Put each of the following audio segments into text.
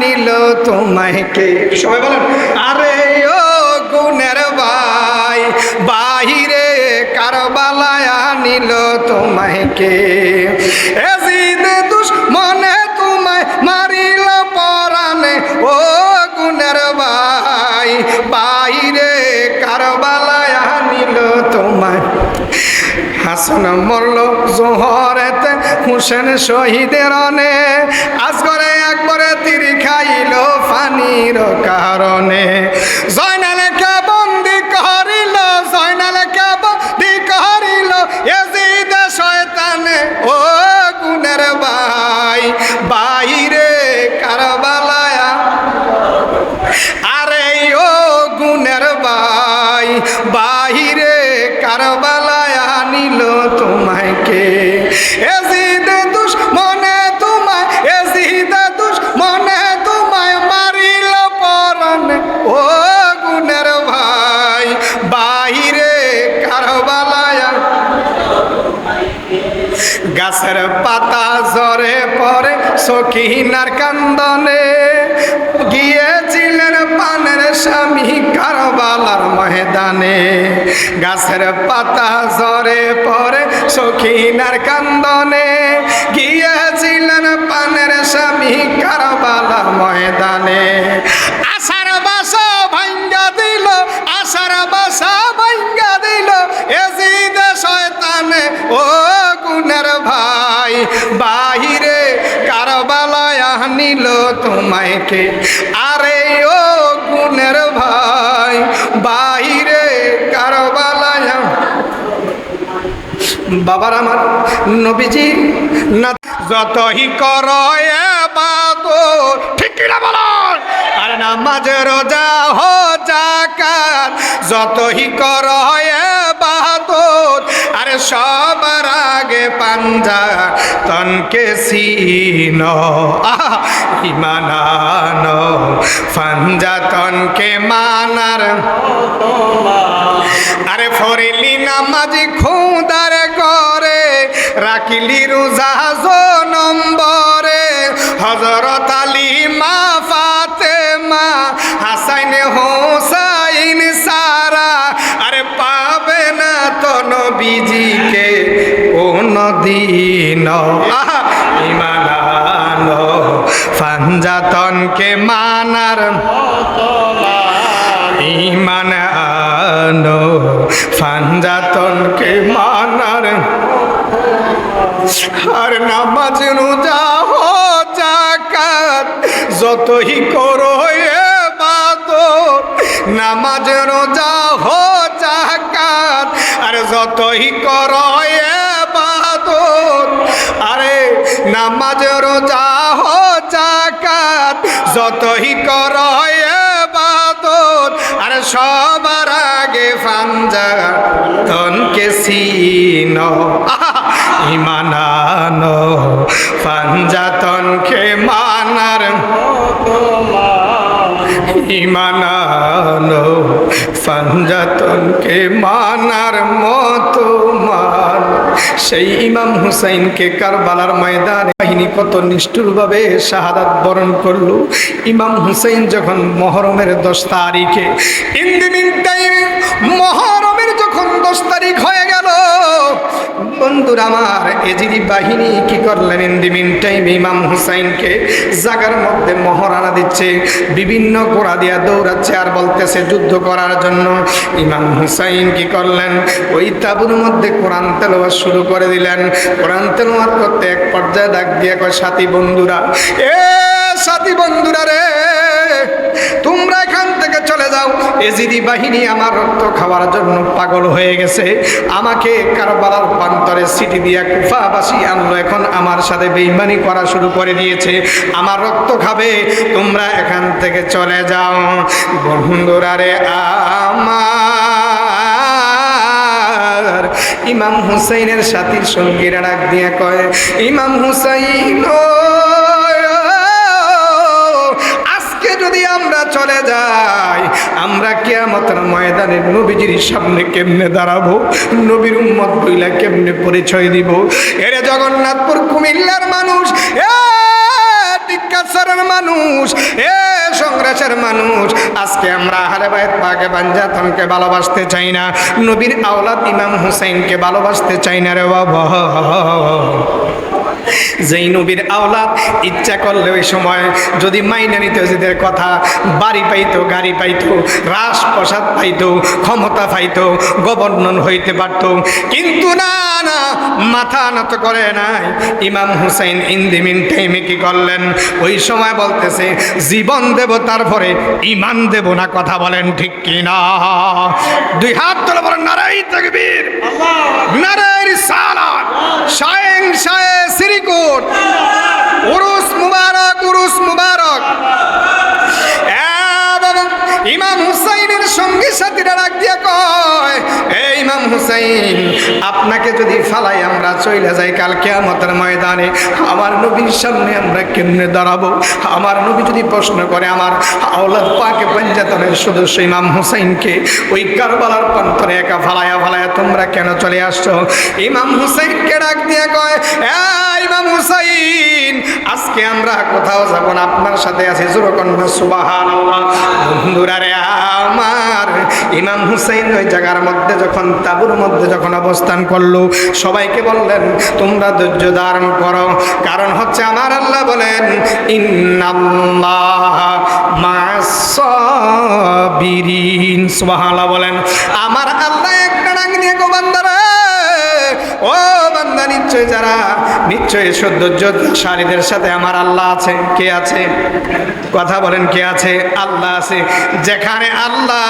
নিল তোমায় কে? সবাই বলেন, আরে ও গুণের ভাই, বাহিরে কারবালায় নিল তোমায় কে? এজিদে দুষ তোমায় মারিল পরানে ও গুণের ভাই, বাহিরে কারবালায় নিল তোমায়। হাসন মরল জোহরেতে হুসেন শহীদের অনে আজ একবারে তীর খাইল ফানির কারণে। গাছের পাতা ঝরে পরে সখিনার কান্দনে। গিয়েছিলেন পানের স্বামী কারবালার ময়দানে। গাছের পাতা ঝরে পরে সখিনার কান্দনে। গিয়েছিলেন পানের স্বামী কারবালার ময়দানে। আশার বাসা ভাঙ্গা দিল আশার বাসা ভাঙ্গা দিল এজিদ শয়তানে, ও ভাই, বাহিরে কারবালায় আনিল তোমায় কে আরে ও গুণের ভাই, বাহিরে কারবালায় বাবার আমার নবীজি, না যতই কর ঠিক না বলো? আরে নামাজ রোজা হো জাকাত, যতই কর আরে সবার আগে পাঞ্জা, তনকে সিন। ইমানান পাঞ্জা তনকে মানার। আরে ফরিলি নামাজি খুদার করে রাখিলি রোজা নম্বরে। হজরত আলী মা নবীজিকে কোন দিন ইমানানো ফাঞ্জাতনকে মানার ইমান আনো মানার আর নামাজ রোজা হো জাকাত যতই করো এ বাদ নামাজ রোজা যতই করো আরে নামাজ, রোজা হো জাকাত যতই করো আর সবার আগে ফাঞ্জা তনকে সিন ইমানানো পাঞ্জাতনকে মানার ইমানানো মানার মতো মান। সেই ইমাম হুসাইনকে কারবালার ময়দানে বাহিনী কত নিষ্ঠুরভাবে শাহাদাত বরণ করল। ইমাম হুসাইন যখন মহরমের দশ তারিখে, ইন মহরমের যখন দশ তারিখ হয়ে বন্ধুরা আমার এজিরি বাহিনী কি করলেন ইন দি মিন টাইম ইমাম হুসাইনকে? জাগার মধ্যে মহরানা দিচ্ছে, বিভিন্ন গোড়া দিয়া দৌড়াচ্ছে আর বলতেছে যুদ্ধ করার জন্য। ইমাম হুসাইন কি করলেন? ওই তাবুর মধ্যে কোরআন তেলাওয়াত শুরু করে দিলেন। কোরআন তেলাওয়াত করতে এক পর্যায়ে ডাক দিয়ে কয়, সাথী বন্ধুরা, এ সাথী বন্ধুরা রে তোমরা এখান থেকে চলে যাও। এজিদি বাহিনী আমার রক্ত খাওয়ার জন্য পাগল হয়ে গেছে। আমাকে কারবালার প্রান্তরে সিটি দিয়া কুফাবাসী আনলো। এখন আমার সাথে বেইমানি করা শুরু করে দিয়েছে। আমার রক্ত খাবে। তোমরা এখান থেকে চলে যাও। বন্ধুরা রে আমার ইমাম হুসাইনের সাথীর সঙ্গীরা ডাক দিয়ে কয়, ইমাম হুসাইন ও চলে যাই। আমরা কেয়ামতের ময়দানে নবীজির সামনে কেমনে দাঁড়াবো? নবীর উম্মত বইলা কেমনে পরিচয় দিব? এরে জগন্নাথপুর কুমিল্লার মানুষ, এ মানুষ, এ সংগ্রাসের মানুষ, আজকে আমরা আহলে বাইত পাকে ভালোবাসতে চাই না। নবীর আওলাদ ইমাম হুসাইনকে ভালোবাসতে চাই না রে বাবা। যেই নবীর আওলাদ, ইচ্ছা করলে ওই সময় যদি মাইনে নিত যেদের কথা, বাড়ি পাইতো, গাড়ি পাইতো রাস প্রসাদ পাইতো, ক্ষমতা পাইতো, গভর্নর হইতে পারতো। কিন্তু না না, মাথা নত করে নাই। ইমাম হুসাইন ইন্দিমিন টাইমে কি করলেন? ওই সময় বলতেছে, জীবন দেব, তারপরে ইমান দেব না, কথা বলেন ঠিক কি না দুই হাত তোলা বলেন নারাই তকবীর। শায়েং শায়ে শ্রীকোট উরুস মুবারক উরুস মুবারক। ইমাম হুসাইনের সঙ্গী সাথীরা ডাক দিয়ে কয় ইমাম হুসাইন, আপনাকে যদি ফালাই আমরা চলে যাই কাল কেয়ামতের ময়দানে, আমার নবীর সামনে আমরা কেমনে দাঁড়াবো? আমার নবী যদি প্রশ্ন করে আমার আওলাদ পাকে পঞ্জাতনের সদস্য ইমাম হুসাইনকে, ওই কারবালার প্রান্তরে একা ফালায়া ফালায়া তোমরা কেন চলে আসছো? ইমাম হুসাইনকে ডাক দিয়ে কয় "এই ইমাম আজকে আমরা কোথাও যাব না, আপনার সাথে আছি জোরকন্যা সুবাহান বন্ধুরা রে আমার, ইমাম হুসাইন ওই জায়গার মধ্যে যখন, তাবুর মধ্যে যখন অবস্থান করল, সবাইকে বললেন, তোমরা ধৈর্য ধারণ করো। কারণ হচ্ছে আমার আল্লাহ বলেন, ইন্নাল্লাহ মাসাবিরিন সুবহানাল্লাহ বলেন, আমার আল্লাহ একটা ডাক দিয়ে গো ও বান্দা নিশ্চয় যারা, নিশ্চয় সৌন্দর্যশালীদের সাথে আমার আল্লাহ আছে, কে আছে? কথা বলেন, কে আছে? আল্লাহ আছে। যেখানে আল্লাহ,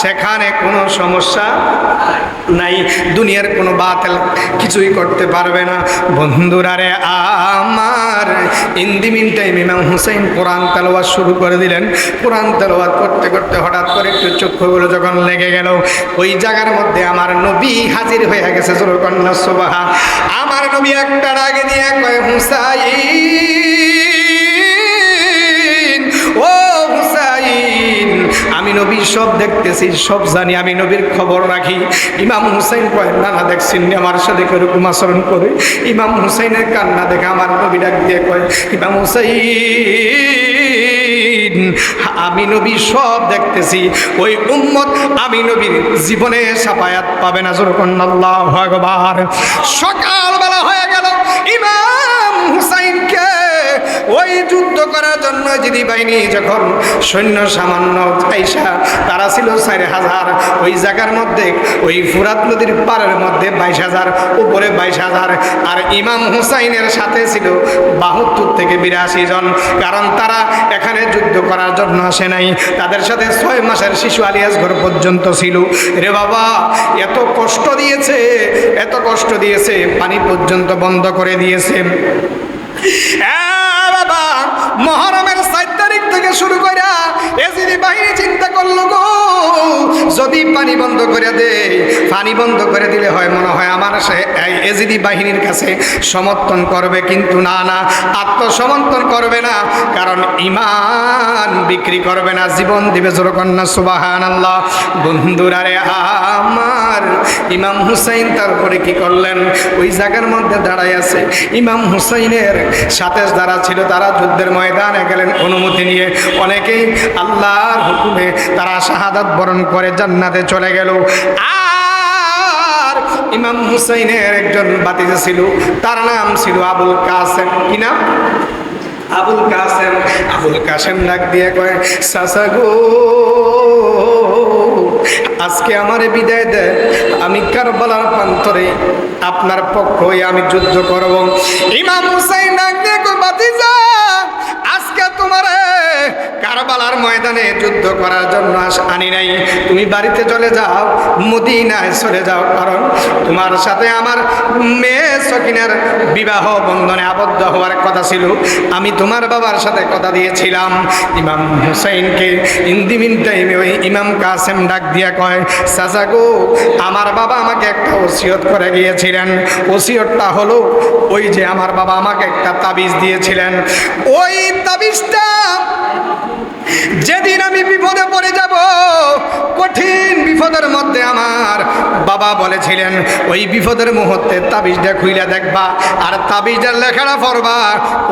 সেখানে কোনো সমস্যা নাই। দুনিয়ার কোনো বাতিল কিছুই করতে পারবে না। বন্ধুরা রে, আমার ইন্দিমিন টাইম ইমাম হুসাইন কোরআন তেলাওয়াত শুরু করে দিলেন। কোরআন তেলাওয়াত করতে করতে হঠাৎ করে একটু চক্ষুগুলো যখন লেগে গেল, ওই জায়গার মধ্যে আমার নবী হাজির হয়ে গেছে, জোরকন্যা সুবাহা আমার নবী একটা ডাকে দিয়ে কয়, হুসাইন, ও হুসাইন, আমি নবীর সব দেখতেছি, সব জানি, আমি নবীর খবর রাখি। ইমাম হুসাইন কয়, না না, দেখছেন আমার সাথে এরকম আচরণ করে। ইমাম হুসাইনের কান্না দেখে আমার নবী ডাক দিয়ে কয়, ইমাম হুসাইন আমি নবী সব দেখতেছি। ওই উম্মত আমি নবীর জীবনে সাফায়াত পাবে না যেরকম আল্লাহ ভগবান সকালবেলা ওই যুদ্ধ করার জন্য যদি বাহিনী যখন সৈন্য সামান্য আইসা তারা ছিল চার হাজার। ওই জায়গার মধ্যে, ওই ফুরাত নদীর পাড়ের মধ্যে বাইশ হাজার, উপরে বাইশ হাজার। আর ইমাম হুসাইনের সাথে ছিল বাহাত্তর থেকে বিরাশি জন। কারণ তারা এখানে যুদ্ধ করার জন্য আসে নাই। তাদের সাথে ছয় মাসের শিশু আলিয়াস ঘর পর্যন্ত ছিল। রে বাবা, এত কষ্ট দিয়েছে, এত কষ্ট দিয়েছে, পানি পর্যন্ত বন্ধ করে দিয়েছে। মহরমের সাত তারিখ থেকে শুরু করে এসিডি বাহিনী চিন্তা করল গো, যদি পানি বন্ধ করে দে, পানি বন্ধ করে দিলে হয় মনে হয় আমার এজিদি বাহিনীর কাছে সমর্থন করবে কিন্তু না না, আত্মসমর্থন করবে না, কারণ ইমান বিক্রি করবে না, জীবন দিবে জোরকন্যা সুবাহান আল্লাহ বন্ধুরা রে আমার ইমাম হুসাইন তারপরে কি করলেন? ওই জায়গার মধ্যে দাঁড়াই আছে। ইমাম হুসাইনের সাথে যারা ছিল, তারা যুদ্ধের ময়দানে গেলেন, অনুমতি নিয়ে অনেকেই আল্লাহর হুকুমে তারা শাহাদাত বরণ করে জান্নাতে চলে গেল। আর ইমাম হুসাইনের একজন বাতিজা ছিল, তার নাম ছিল আবুল কাসেম। কি নাম? আবুল কাসেম। আবুল কাসেম ডাক দিয়ে কয় সাসা গো, আজকে আমার বিদায় দেয় আমি কারবালার প্রান্তরে আপনার পক্ষ হয়ে আমি যুদ্ধ করব। ইমাম হুসাইন ডাক দিয়ে বাতিজা কারবালার ময়দানে যুদ্ধ করার জন্য আনি নাই। তুমি বাড়িতে চলে যাও, মদিনায় চলে যাও, কারণ তোমার সাথে আমার মেয়ে সকিনার বিবাহ বন্ধনে আবদ্ধ হওয়ার কথা ছিল। আমি তোমার বাবার সাথে কথা দিয়েছিলাম। ইমাম হুসাইনকে ইন্দিমিন টাইমে ওই ইমাম কাসেম ডাক দিয়া কয়, চাচা গো, আমার বাবা আমাকে একটা ওসিয়ত করে গিয়েছিলেন। ওসিয়তটা হলো ওই যে আমার বাবা আমাকে একটা তাবিজ দিয়েছিলেন। ওই তাবিজটা যেদিন আমি বিপদে পড়ে যাব, কঠিন বিপদের মধ্যে আমার বাবা বলেছিলেন, ওই বিপদের মুহূর্তে তাবিজটা খুইলা দেখবা আর তাবিজটা লেখাটা পড়বা,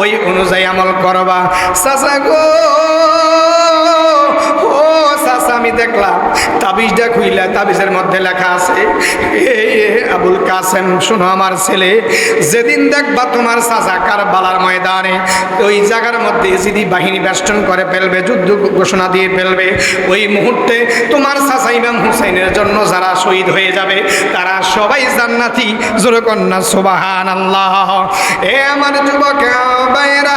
ওই অনুযায়ী আমল করবা। চাচা গো চাচা আমি দেখলাম তাবিজটা খুইলা, তাবিজের মধ্যে লেখা আছে আবুল কাসেম, শোনো আমার ছেলে, যেদিন দেখবা তোমার চাচা কারবালার ময়দানে, ওই জায়গার মধ্যে যদি বাহিনী বেষ্টন করে ফেলবে, যুদ্ধ ঘোষণা দিয়ে ফেলবে, ওই মুহূর্তে তোমার চাচা ইমাম হুসাইনের জন্য যারা শহীদ হয়ে যাবে, তারা সবাই জান্নাতি, জোরে কন্যা সুবাহান আল্লাহ এ আমার যুবক, বাইরা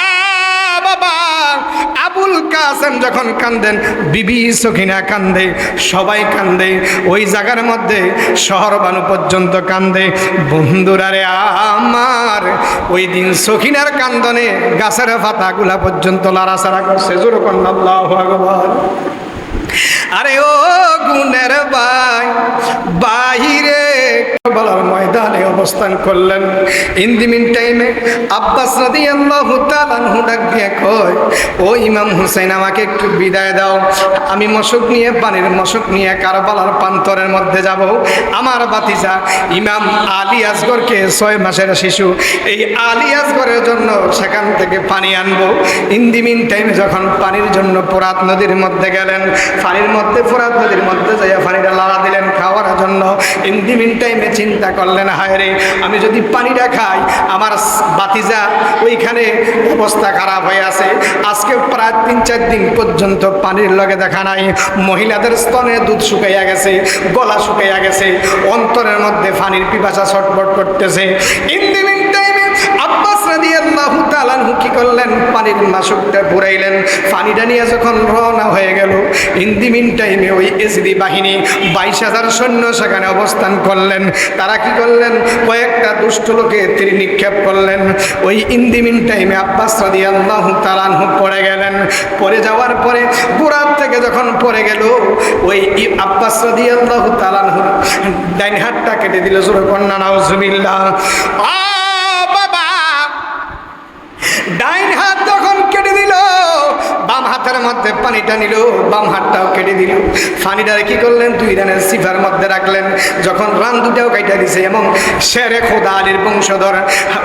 কাসেম যখন কান্দেন, বিবি সখিনা কান্দে, সবাই কান্দে, ওই জায়গার মধ্যে শহর বানু পর্যন্ত কান্দে। বন্ধুরা রে আমার, ওই দিন সখিনার কান্দনে গাছের পাতাগুলা পর্যন্ত লাড়াচাড়া করছে। জোর কন্যা আল্লাহু আরে ও গুনের ভাই, বাহিরে বলার ময়দানে অবস্থান করলেন। ইন দি মিন টাইমে আব্বাস রাদিয়াল্লাহু তাআলা ডাক দিয়ে কয়, ও ইমাম হুসাইন, আমাকে একটু বিদায় দাও। আমি মশক নিয়ে, পানির মশক নিয়ে কারবালার প্রান্তরের মধ্যে যাব। আমার বাতিজা ইমাম আলী আসগরকে ছয় মাসের শিশু। এই আলী আসগরের জন্য সেখান থেকে পানি আনব। ইন দি মিন টাইমে যখন পানির জন্য পোরাত নদীর মধ্যে গেলেন, পানির মধ্যে, ফোরাত নদীর মধ্যে যাইয়া পানিটা লাড়া দিলেন খাওয়ার জন্য। ইন ইন্দিমিন টাইমে চিন্তা করলেন হায় রে আমি যদি পানিটা খাই, আমার বাতিজা ওইখানে অবস্থা খারাপ হয়ে আছে। আজকে প্রায় তিন, চার দিন পর্যন্ত পানির লগে দেখা নাই। মহিলাদের স্তনে দুধ শুকাইয়া গেছে, গলা শুকাইয়া গেছে, অন্তরের মধ্যে পানির পিপাসা ছটফট করতেছে। করলেন, পানির মাসুকটা ঘুরাইলেন পানিটা নিয়ে যখন রওনা হয়ে গেল ইন্দিমিন টাইমে ওই এসডি বাহিনী বাইশ হাজার সৈন্য সেখানে অবস্থান করলেন। তারা কি করলেন? কয়েকটা দুষ্ট লোকে তীর নিক্ষেপ করলেন। ওই ইন্দিমিন টাইমে আব্বাস রাদিয়াল্লাহু তাআলা আনহু পড়ে গেলেন। পড়ে যাওয়ার পরে গোড়ার থেকে যখন পড়ে গেল, ওই আব্বাস রাদিয়াল্লাহু তাআলা আনহু ডাইন হাতটা কেটে দিল। জোরে কন্যা নাউজুবিল্লাহ। আ হাতের মধ্যে পানিটা নিল, বাম হাতটাও কেটে দিল। পানিটারে কি করলেন? দুই রানের সিফার মধ্যে রাখলেন। যখন রান দুটাও কাইটা দিছে, এবং শেরে খোদা আলীর বংশধর,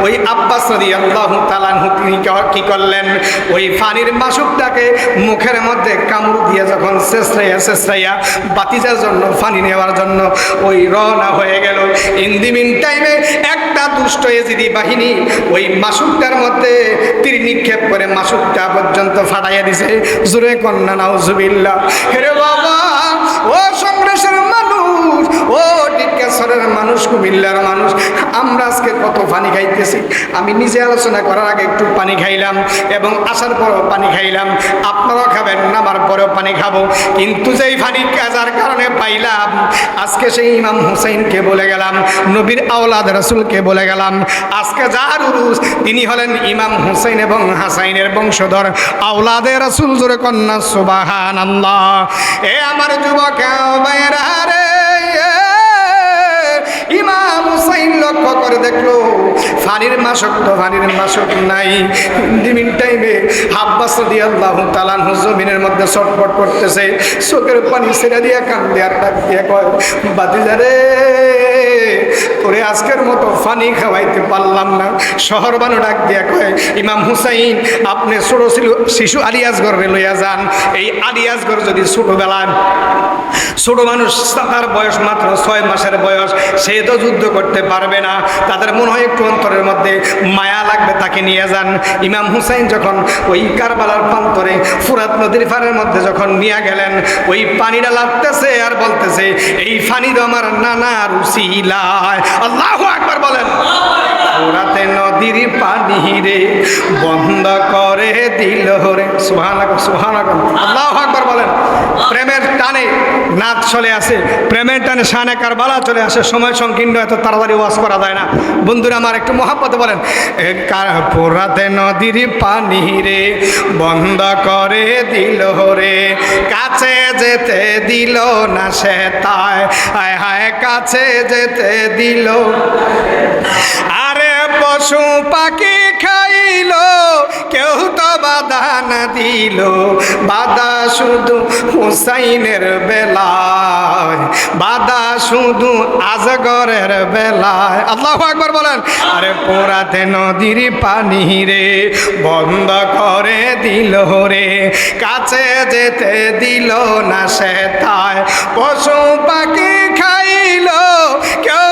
ওই আব্বাস নদী আল্লাহ তালানহু তিনি ক- কি করলেন? ওই পানির মাসুকটাকে মুখের মধ্যে কামড় দিয়ে যখন শেষরাইয়া শেষরাইয়া বাতিজার জন্য পানি নেওয়ার জন্য ওই রওনা হয়ে গেল। ইন্দিমিন টাইমে একটা দুষ্ট এজিদি বাহিনী ওই মাসুকটার মধ্যে তীর নিক্ষেপ করে মাসুকটা পর্যন্ত ফাটাইয়া দিছে। জোরে কন্যা নাউজুবিল্লাহ। হেরে বাবা। ডিকেশ্বরের মানুষ, কুমিল্লার মানুষ। আমরা আজকে কত পানি খাইতেছি। আমি নিজে আলোচনা করার আগে একটু পানি খাইলাম এবং আসার পরেও পানি খাইলাম। আপনারাও খাবেন, নামার পরেও পানি খাব। কিন্তু যেই পানি কাজার কারণে পাইলাম, আজকে সেই ইমাম হুসাইনকে বলে গেলাম, নবীর আওলাদ রসুলকে বলে গেলাম, আজকে যার উরুস, তিনি হলেন ইমাম হুসাইন এবং হাসাইনের বংশধর। আওলাদে রসুল জোরে কন্যা সুবাহান আল্লাহ এ আমার যুবক রে। হুসাইন লক্ষ্য করে দেখল, ফানির মাসক তো ফানির মাসক নাই। দিমিন টাইমে হাব্বাস দিয়ে আল্লাহ তালান জমিনের মধ্যে ছটফট করতেছে, চোখের পানি ছেড়ে দিয়ে কান্দে আর ডাক দিয়ে কয় বাতিজা রে তোরে আজকের মতো ফানি খাওয়াইতে পারলাম না। শহর বানো ডাক দিয়া কয়, ইমাম হুসাইন, আপনি ছোট ছিল, শিশু আলিয়াজগড়ে লইয়া যান। এই আলিয়াজগড় যদি ছোটবেলায় ছোট মানুষ তার বয়স মাত্র ছয় মাসের বয়স, সে তো যুদ্ধ করতে পারবে না। তাদের মনে হয় একটু অন্তরের মধ্যে মায়া লাগবে, তাকে নিয়ে যান। ইমাম হুসাইন যখন ওই কারবালার প্রান্তরে ফুরাত নদীর ফারের মধ্যে যখন নিয়ে গেলেন, ওই পানিটা লাগতেছে আর বলতেছে, এই ফানি তো আমার নানা রুচিলায় আল্লাহ একবার বলেন। ওরাতে নদীর পানি রে, বন্ধ করে দিল রে। সুহান সুহান আল্লাহ আকবার বলেন। প্রেমের টানে নাচ চলে আসে, প্রেমের টানে শানে কারবালা চলে আসে, সময় সংকীর্ণ, এত তাড়াতাড়ি ওয়াজ করা যায় না। বন্ধুরা, আমার একটু মহাব্বত বলেন। পোড়াতে নদীর পানি রে, বন্ধ করে দিল রে। কাছে যেতে দিল না সে তাই। হায় হায়, কাছে যেতে দিল। পশু পাখি খাইল, কেউ তো বাধা না দিল। বাধা শুধু হুসাইনের বেলায়, বাধা শুধু আজগরের বেলায়। আল্লাহ একবার বলেন, আরে পোড়াতে নদীর পানি রে, বন্ধ করে দিল রে। কাছে যেতে দিল না সে তাই পশু পাখি খাইল, কেউ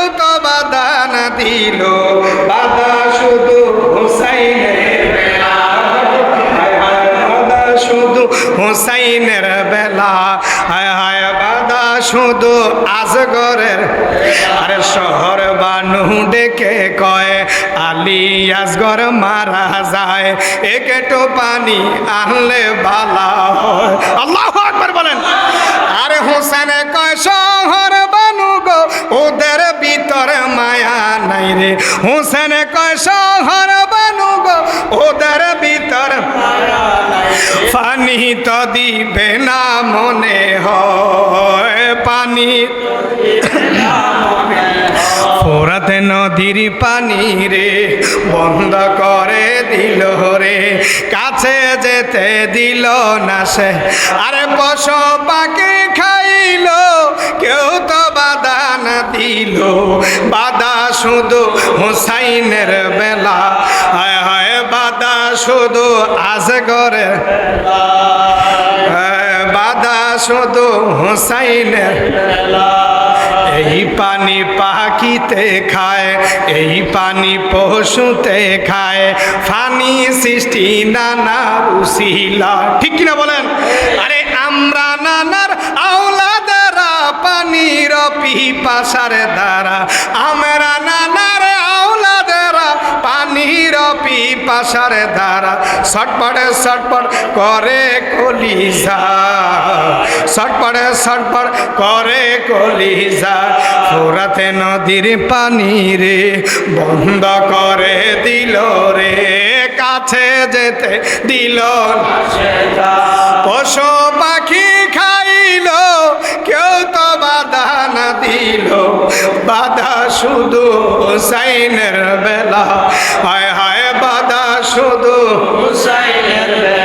দিল বাধা শুধু হুসাইনের বাধা শুধু হুসাইনের বেলা। হায় হায় বাধা শুধু আজগরের আরে শহর বানু ডেকে কয়, আলী আসগর মারা যায়। একেটো পানি আনলে বালা হয়। আল্লাহ আকবার বলেন। আরে হোসেনে কয়, শহর গো, ওদের ভিতরে মায়া নাই রে। হোসেনে শহর বানু গো, ওদের ভিতরে পানি তো দিবে না মনে হয়, পানি নদীর পানি রে, বন্ধ করে দিল রে। কাছে যেতে দিল না সে। আরে পশু পাখি খাইল দিল। বাধা শুধু হুসাইনের বেলা। হায় হায় বাধা শুধু আজ করে বাধা শুধু হুসাইনের এই পানি পাখিতে খায়, এই পানি পশুতে খায়। ফানি সৃষ্টি নানা উশিলা। ঠিক কিনা বলেন? আরে আমরা আওলাদারা পানির পিপাসার দ্বারা আমরা নানার আওলাদারা পানির পিপাসার দ্বারা ছটপট ছটপট করে কলিজা ছটপট ছটপট করে কলিজা ফোরাতে নদীর পানি রে বন্ধ করে দিল রে কাছে যেতে দিল। পশু বাধা শুধু হুসাইনের বেলা। হায় হায় বাধা শুধু হুসাইনের বেলা।